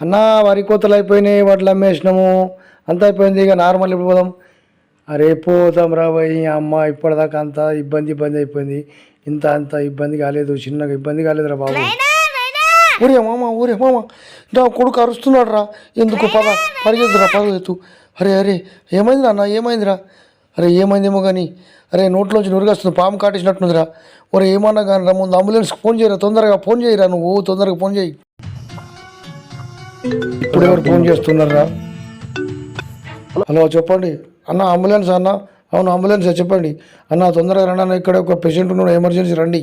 అన్న వరి కోతలు అయిపోయినాయి వడ్లు అమ్మేసినాము. అంతా అయిపోయింది ఇక నార్మల్ ఇప్పుడు పోదాం. అరే పోదాం రా పోయి అమ్మ ఇప్పటిదాకా అంత ఇబ్బంది ఇబ్బంది అయిపోయింది. ఇంత అంత ఇబ్బంది కాలేదు చిన్నగా ఇబ్బంది కాలేదురా బాబు. ఊరే మామ ఊరే మామ. నా కొడుకు అరుస్తున్నాడు రా. ఎందుకు పద పరిగెత్తురా పరిగెత్తు. అరే అరే ఏమైందిరా అన్న ఏమైందిరా? అరే ఏమైందేమో కానీ అరే నోట్లోంచి నురుగొస్తుంది పాము కాటేసినట్టుందిరా. ఒరే ఏమన్నా కానీ రా ముందు అంబులెన్స్కి ఫోన్ చేయరా తొందరగా ఫోన్ చేయరా నువ్వు తొందరగా ఫోన్ చేయి. ఇప్పుడు ఎవరు ఫోన్ చేస్తున్నారా? హలో చెప్పండి. అన్న అంబులెన్స్ అన్న. అవును అంబులెన్స్ చెప్పండి. అన్న తొందరగా రండి అన్న ఇక్కడ ఒక పేషెంట్ ఉన్నాడు ఎమర్జెన్సీ రండి.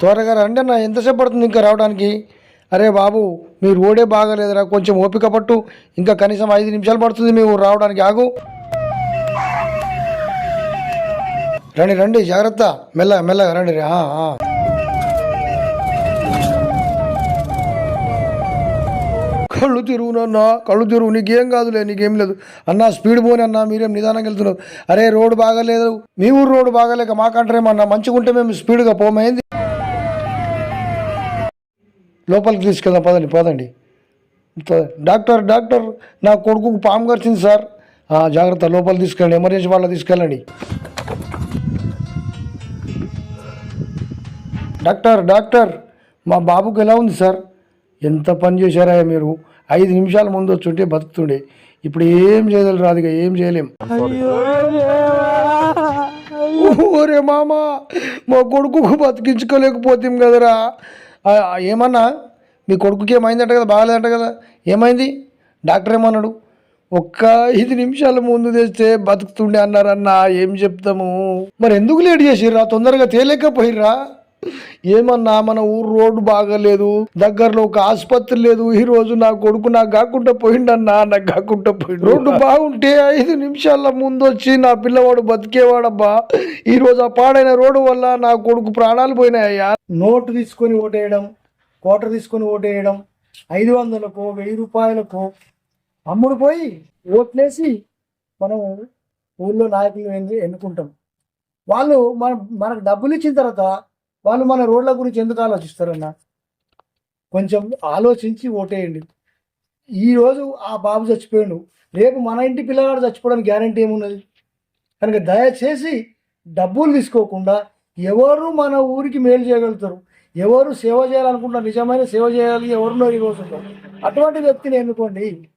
త్వరగా రండి అన్న ఎంతసేపు పడుతుంది ఇంకా రావడానికి? అరే బాబు మీ రోడే బాగాలేదురా కొంచెం ఓపిక పట్టు. ఇంకా కనీసం ఐదు నిమిషాలు పడుతుంది మేము రావడానికి ఆగు. రండి రండి జాగ్రత్త. మెల్ల మెల్లగా రండి కళ్ళు ఆ. కళ్ళు తిరుగునన్నా కళ్ళు తిరుగు నీకేం కాదులే నీకేం లేదు. అన్న స్పీడ్ పోని అన్న మీరేం నిదానంగా వెళ్తున్నారు అరే రోడ్డు బాగాలేదు. మీ ఊరు రోడ్డు బాగాలేక మాకంటారేమన్నా మంచిగా ఉంటే మేము స్పీడ్గా పోమైంది లోపలికి తీసుకెళ్దాం పదండి పదండి. డాక్టర్ డాక్టర్ నా కొడుకు పాము కరిచింది సార్. జాగ్రత్త లోపలికి తీసుకెళ్ళండి ఎమర్జెన్సీ వాళ్ళ తీసుకెళ్ళండి. డాక్టర్ డాక్టర్ మా బాబుకు ఎలా ఉంది సార్? ఎంత పని చేశారా మీరు? ఐదు నిమిషాల ముందు వచ్చుంటే బతుకుతుండే. ఇప్పుడు ఏం చేయగలరు రాదుగా ఏం చేయలేం. ఓరే మామ మా కొడుకుకు బతికించుకోలేకపోతాం కదరా. ఏమన్నా? మీ కొడుకుకి ఏమైందంట కదా బాగాలేదంట కదా. ఏమైంది? డాక్టర్ ఏమన్నాడు? ఒక్క ఐదు నిమిషాల ముందు తెస్తే బతుకుతుండే అన్నారన్నా ఏం చెప్తాము? మరి ఎందుకు లేట్ చేసిర్రా? తొందరగా తేలేకపోయిర్రా? ఏమన్నా మన ఊరు రోడ్డు బాగాలేదు దగ్గరలో ఒక ఆసుపత్రి లేదు ఈ రోజు నా కొడుకు నాకు కాకుండా పోయిండన్నా నాకు కాకుండా పోయిండు. రోడ్డు బాగుంటే ఐదు నిమిషాల ముందు వచ్చి నా పిల్లవాడు బతికేవాడబ్బా. ఈ రోజు ఆ పాడైన రోడ్డు వల్ల నా కొడుకు ప్రాణాలు పోయినాయ్యా. నోటు తీసుకొని ఓటేయడం కోటర్ తీసుకొని ఓటేయడం ఐదు వందలకు వెయ్యి రూపాయలకు అమ్ముడు పోయి ఓట్లేసి మనం ఊళ్ళో నాయకులు ఎన్నుకుంటాం. వాళ్ళు మన మనకు డబ్బులు ఇచ్చిన తర్వాత వాళ్ళు మన రోడ్ల గురించి ఎందుకు ఆలోచిస్తారన్నా? కొంచెం ఆలోచించి ఓటేయండి. ఈరోజు ఆ బాబు చచ్చిపోయాడు. రేపు మన ఇంటి పిల్లగాడు చచ్చిపోవడానికి గ్యారంటీ ఏమున్నది? కనుక దయచేసి డబ్బులు తీసుకోకుండా ఎవరు మన ఊరికి మేలు చేయగలుగుతారు? ఎవరు సేవ చేయాలనుకుంటారు నిజమైన సేవ చేయాలి ఎవరినో ఈరోజు అటువంటి వ్యక్తిని ఎన్నుకోండి.